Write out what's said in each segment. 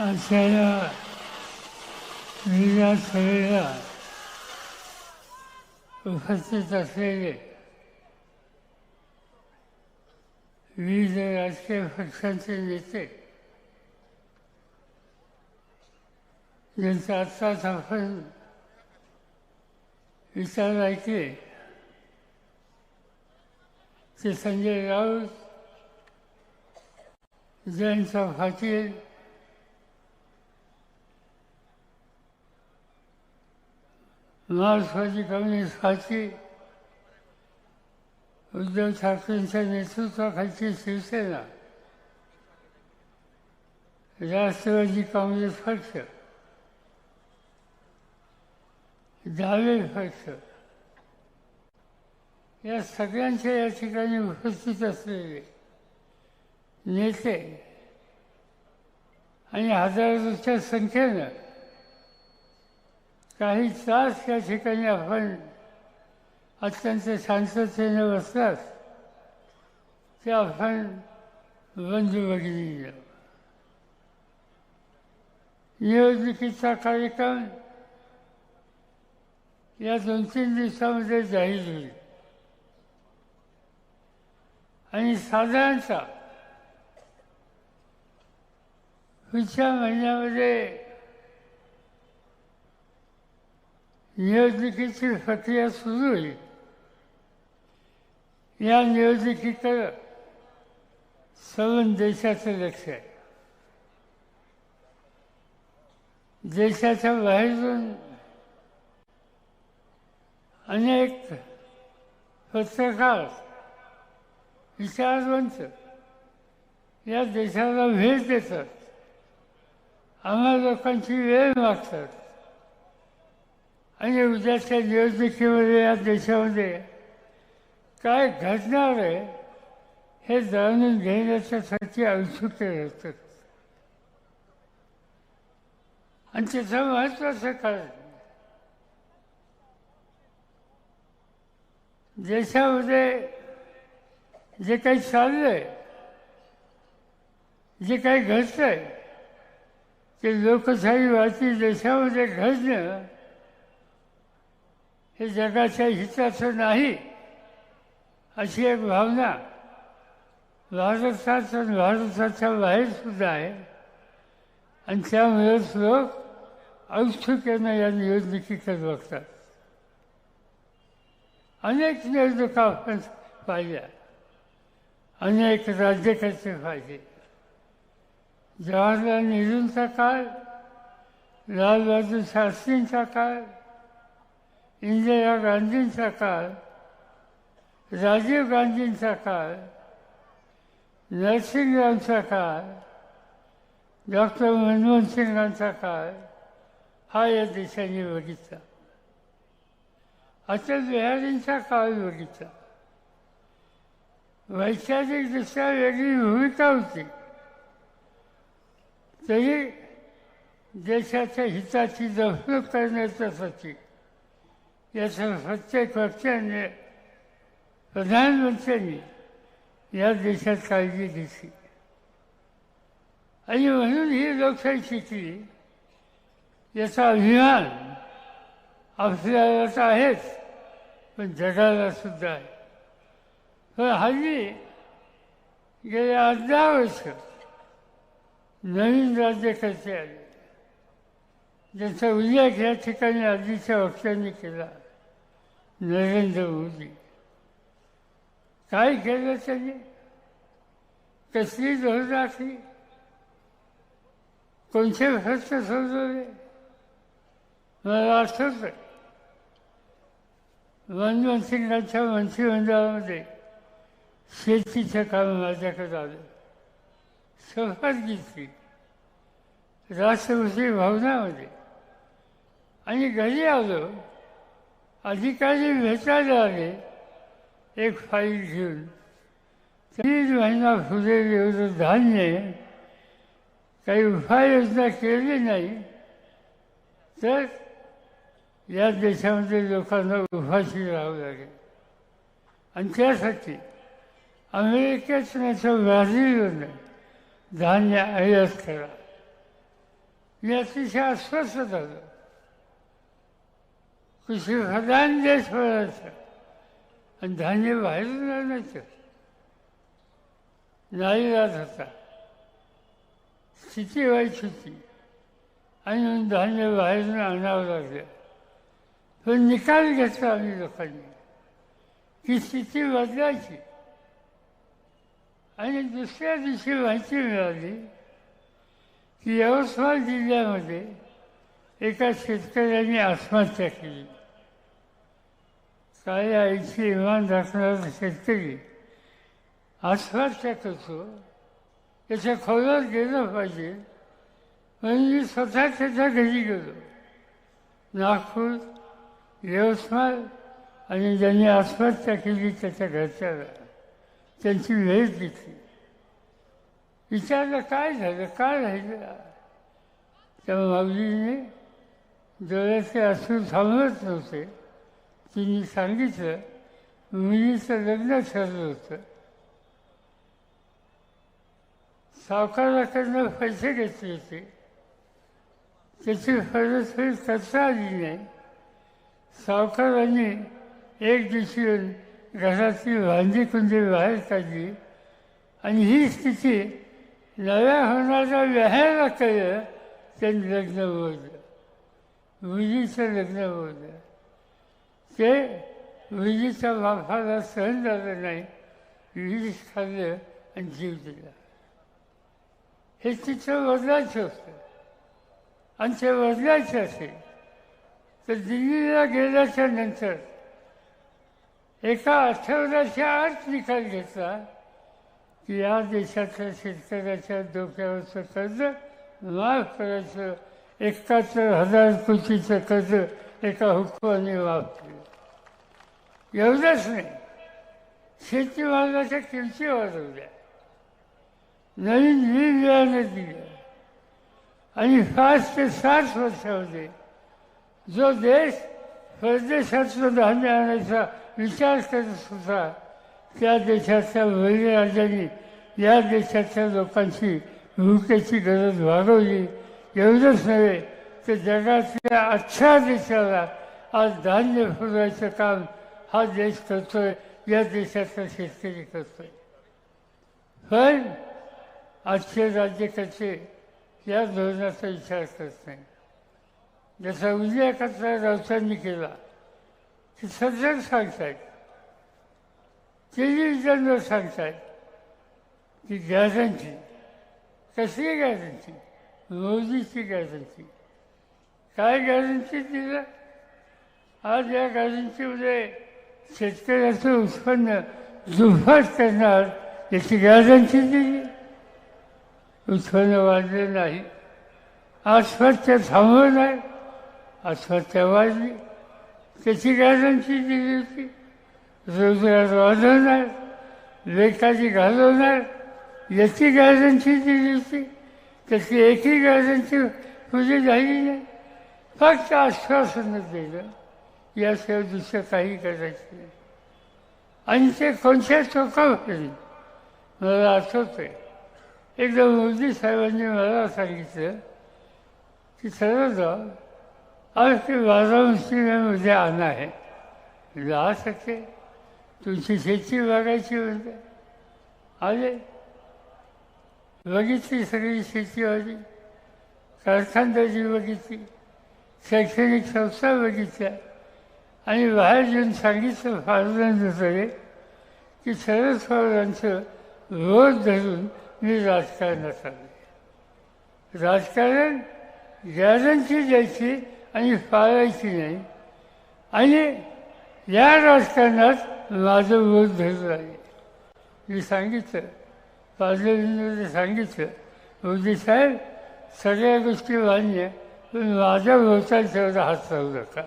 असलेल्या लीला सभेला उपस्थित असलेले विविध राजकीय पक्षांचे नेते ज्यांचा आत्ताच आपण विचार ऐकले ते संजय राऊत जयंत पाटील महाराष्ट्राची कम्युनिस्ट पार्टी उद्धव ठाकरेंच्या नेतृत्वाखालची शिवसेना राष्ट्रवादी काँग्रेस पक्ष डावे पक्ष. या सगळ्यांच्या या ठिकाणी उपस्थित असलेले नेते आणि हजारोच्या संख्येनं काही तास या ठिकाणी आपण अत्यंत शांततेने बसतात ते आपण बंधू भगिनी निवडणुकीचा कार्यक्रम या दोन तीन दिवसामध्ये जाहीर होईल. आणि साधारणतः पुढच्या महिन्यामध्ये नियोजकीची प्रक्रिया सुरू होईल या निवडणुकीकडं सर्व देशाचं लक्ष आहे. देशाच्या बाहेरून अनेक पत्रकार विचारवंत या देशाला भेट देतात. आम्हा लोकांची वेळ मागतात. आणि उद्याच्या निवडणुकीमध्ये या देशामध्ये काय घडणार आहे हे जाणून घेण्याच्यासाठी औत्सुक्य असतात आणि त्याचं महत्वाचं कारण देशामध्ये जे काही चाललंय जे काही घडतंय ते लोकशाहीवादी देशामध्ये घडणं हे जगाच्या हिताचं नाही अशी एक भावना. भारतात भारताच्या बाहेर सुद्धा आहे. आणि त्यामुळेच लोक औत्सुक्यानं या निवडणुकीकडे बघतात. अनेक निवडणुका आपण पाहिल्या. अनेक राज्यकर्ते पाहिजे? जवाहरलाल नेहरूंचा काळ लालबहादूर शास्त्रींचा काळ इंदिरा गांधींचा काळ राजीव गांधींचा काळ नरसिंगरावचा काळ डॉक्टर मनमोहन सिंगांचा काळ हा या देशाने बघितला. अटल बिहारींचा काळ बघितला. वैचारिकदृष्ट्या वेगळी भूमिका होती. तरी देशाच्या हिताची जपणूक करण्याच्यासाठी याचं प्रत्येक व्यक्तीने प्रधानमंत्र्यांनी या देशात काळजी घेतली आणि म्हणून ही लोकशाही शिकली याचा अभिमान आपल्याला तर आहेच पण जगाला सुद्धा आहे पण हल्ली गेल्या आठ दहा वर्ष नवीन राज्यकर्ते आले ज्याचा उल्लेख या ठिकाणी आधीच्या वक्त्यांनी केला नरेंद्र मोदी. काय केलं त्यांनी? कसली धोरण आखली कोणते प्रश्न सोडवले मला आठवतं मनमोहन सिंगांच्या मंत्रिमंडळामध्ये शेतीचं काम माझ्याकडे आलं. शपथ घेतली. राष्ट्रपती भवनामध्ये. आणि घरी आलो. अधिकारी भेटायला आले. एक फाईल घेऊन. तीन महिना फुले एवढं धान्य. काही उपाययोजना केली नाही. तर या देशामध्ये लोकांना उभाशी राहावं लागेल. आणि त्यासाठी अमेरिकेत नाही तर ब्राझीलवरनं धान्य आयात करा. मी अतिशय अस्वस्थ झालं. कृषी प्रधान देश बनायचं आणि धान्य बाहेरून आणायचं. नाही जात होता. स्थिती वाईट होती. आणि धान्य बाहेरून आणावं लागलं. पण निकाल घेतला आम्ही लोकांनी. ती स्थिती बदलायची. आणि दुसऱ्या दिवशी माहिती मिळाली की यवतमाळ जिल्ह्यामध्ये एका शेतकऱ्याने आत्महत्या केली. काय आईची इमान दाखवणारा शेतकरी आत्महत्या करतो. त्याच्या खोलात गेलं पाहिजे. म्हणून मी स्वतः त्याच्या घरी गेलो. नागपूर यवतमाळ आणि ज्यांनी आत्महत्या केली त्याच्या घरच्याला. त्यांची भेट घेतली. विचारलं काय झालं? काय राहिलं? त्या माऊलीने डोळ्याचे असून थांबवत नव्हते. तिने सांगितलं मुलीचं लग्न ठरलं होतं. सावकाराकडनं पैसे घेतले होते. त्याची परतफेड करता आली नाही सावकारांनी एक दिवशी येऊन घरातली भांडी कुंडी बाहेर काढली आणि ही स्थिती नव्या होणाऱ्या व्याहायला कळलं त्यांनी लग्न बोललं विजेचं लग्न बोललं ते मुलीच्या बापाला सहन झालं नाही विष खाल्लं आणि जीव दिला हे चित्र बदलायचं होतं आणि ते बदलायचं असेल तर दिल्लीला गेल्याच्यानंतर एका आठवड्याच्या आत निकाल घेतला की या देशातल्या शेतकऱ्याच्या डोक्यावरचं कर्ज माफ करायचं एकाहत्तर हजार कोटीचं कर्ज एका हुकमाने माफ एवढंच नाही. शेतीमालाच्या किमती वाढवल्या. नवीन बी दिल्या आणि पाच ते सात वर्षामध्ये जो देश परदेशातलं धान्य आणायचा विचार करत होता त्या देशाच्या बळीराजांनी या देशाच्या लोकांची भूकेची गरज वाढवली. एवढंच नव्हे तर जगातल्या अठरा देशाला आज धान्य फुलवायचं काम हा देश करतोय या देशाचा शेतकरी करतोय. पण आजचे राज्यकर्ते या धोरणाचा विचार करत नाही. जसा उद्या कचरा राऊतांनी केला ते सध्या सांगतायत. टेलिव्हिजनवर सांगतायत की गॅरंटी कसली गॅरंटी? मोदीची गॅरंटी. काय गॅरंटी दिलं आज या गॅरंटीमध्ये शेतकऱ्याचं उत्पन्न दुप्पट करणार याची गॅरंटी दिली. उत्पन्न वाढले नाही. आत्महत्या नाही. आत्महत्या वाढली. त्याची गॅरंटी दिली होती. रोजगार वाढवणार लेखाची घालवणार याची गॅरंटी दिली होती. त्याची एकही गरजांची पूजा झाली नाही. फक्त आश्वासन दिलं. याशिवाय दुसरं काही करायचं नाही. आणि ते कोणत्या चोकावर मला आठवतं आहे एकदा मोदी साहेबांनी मला सांगितलं की चलो जा ते वाराणसी में मुझे आना जा सके तुमची शेती बघायची म्हणते. आले. बघितली सगळी शेतीवाली कारखानदारी बघितली शैक्षणिक संस्था बघितल्या. आणि बाहेर येऊन सांगितलं फारदान सगळे की शरद पवारांचं रोज धरून मी राजकारणात आले राजकारण गॅरंटी द्यायची आणि पाळायची नाही. आणि या राजकारणात माझं बोध धरून आहे मी सांगितलं पार्लमेंटमध्ये सांगितलं मोदी साहेब सगळ्या गोष्टी मान्य पण माझ्या भोवताल तेवढा हात लावू नका.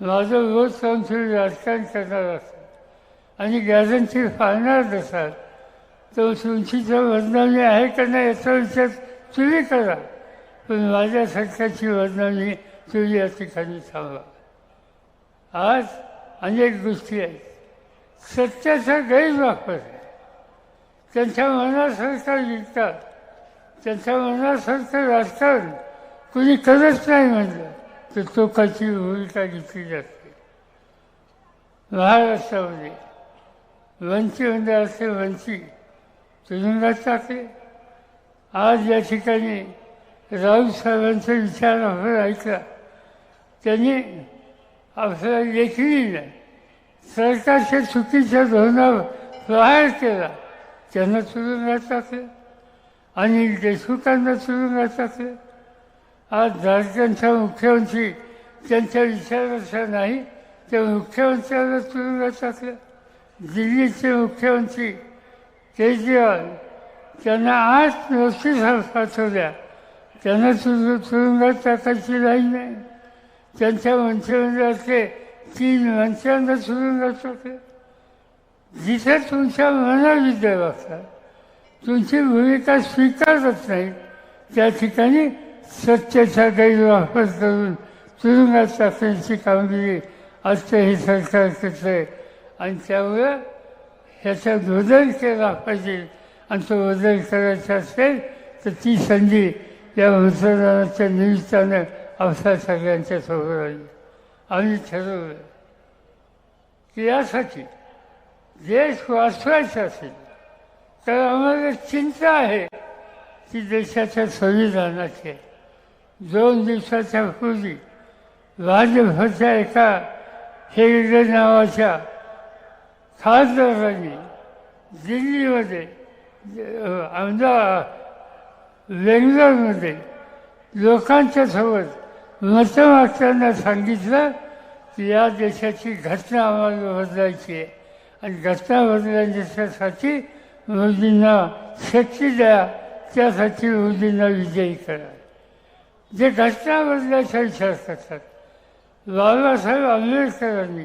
माझं रोज लावून तुम्ही राजकारण करणार असाल आणि गॅरंटी फाळणार नसाल तर तुमचीचं बदनामी आहे का नाही याचा विचार तुम्ही करा. पण माझ्या सरकारची बदनामी तुम्ही या ठिकाणी थांबा आज अनेक गोष्टी आहेत. सत्याचा गैरवापर आहे. त्यांच्या मनासारखं लिहितात त्यांच्या मनासारखं राजकारण कोणी करत नाही म्हणलं तर टोकाची भूमिका घेतली जाते. महाराष्ट्रामध्ये वंची म्हणजे असे वंची तुरुंगात टाकले आज या ठिकाणी राऊत साहेबांचा विचार आपण ऐकला. त्यांनी आपल्याला लेखली नाही सरकारच्या चुकीच्या धोरणावर प्रहार केला. त्यांना तुरुंगात टाकलं आणि देशमुखांना तुरुंगात टाकलं आज झारखंडचा मुख्यमंत्री त्यांच्या विचाराचा नाही त्या मुख्यमंत्र्यांना तुरुंगात टाकलं दिल्लीचे मुख्यमंत्री केजरीवाल त्यांना आठ नोटीस पाठवल्या. त्यांना तुरु तुरुंगात टाकायची नाही नाही. त्यांच्या मंत्रिमंडळाचे तीन मंत्र्यांना तुरुंगात टाकलं जिथे तुमच्या मनाविद्या लागतात तुमची भूमिका स्वीकारत नाही त्या ठिकाणी सत्याचा गैरवापर करून तुरुंगात टाकण्याची कामगिरी आजचं हे सरकार करतं आहे आणि त्यामुळं ह्याचा बदल केला पाहिजे. आणि तो बदल करायचा असेल तर ती संधी या मतदानाच्या निमित्तानं आपल्या सगळ्यांच्या समोर आली. आम्ही ठरवलं की यासाठी देश वाचवायचा असेल तर आम्हाला चिंता आहे की देशाच्या संविधानाची आहे. दोन दिवसाच्या पूर्वी भाजपच्या एका हेगडे नावाच्या खासदारांनी दिल्लीमध्ये आमदार बेंगलोरमध्ये लोकांच्या सोबत मतं मागताना सांगितलं की या देशाची घटना आम्हाला बदलायची आहे आणि घटना मोदींना शक्ती द्या त्यासाठी मोदींना विजयी करा. जे घटना विचार करतात बाबासाहेब आंबेडकरांनी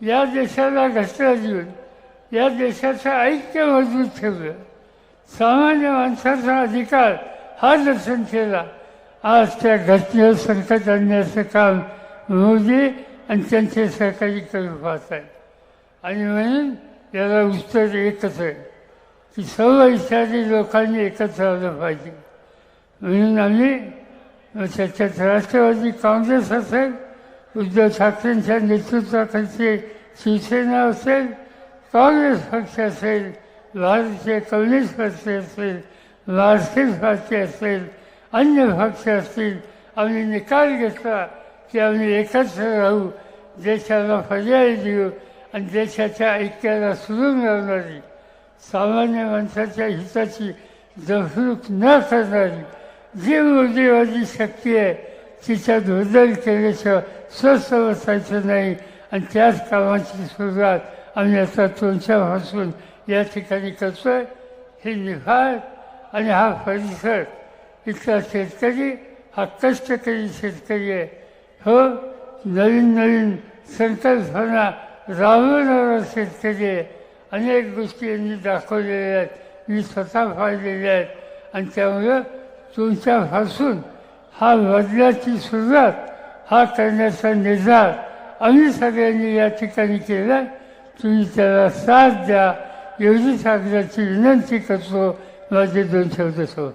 या देशाला घटना देऊन या देशाचं ऐक्य मजबूत ठेवलं. सामान्य माणसाचा अधिकार हा दर्शन केला आज त्या घटनेवर संकट आणण्याचं काम मोदी आणि त्यांचे सहकारी करू पाहत आहेत आणि म्हणून याला उत्तर एकच आहे की सर्व इत्यादी लोकांनी एकत्र आलं पाहिजे. म्हणून आम्ही त्याच्यात राष्ट्रवादी काँग्रेस असेल उद्धव ठाकरेंच्या नेतृत्वाखालची शिवसेना असेल काँग्रेस पक्ष असेल भारतीय कम्युनिस्ट पक्ष असेल मार्क्सिस्ट पार्टी असेल अन्य पक्ष असतील आम्ही निकाल घेतला की आम्ही एकत्र राहू देशाला पर्याय देऊ आणि देशाच्या ऐक्याला सुरून लावणारी सामान्य माणसाच्या हिताची जफरूक न करणारी जी मोदीवादी शक्ती आहे तिच्या बदल केल्याशिवाय स्वस्थ बसायचं नाही. आणि त्याच कामाची सुरुवात आम्ही आता तुमच्यापासून या ठिकाणी करतोय. हे निघाळ आणि हा परिसर इथला शेतकरी हा कष्टकरी शेतकरी आहे. हो नवीन नवीन संकल्पना राबवणारा शेतकरी अनेक गोष्टी यांनी दाखवलेल्या आहेत. मी स्वतः पाहिलेल्या आहेत. आणि त्यामुळं तुमच्यापासून हा बदलाची सुरुवात हा करण्याचा निर्धार आम्ही सगळ्यांनी या ठिकाणी केला. तुम्ही त्याला साथ द्या. एवढीच आग्रहाची विनंती करतो. माझे दोन शब्द सोड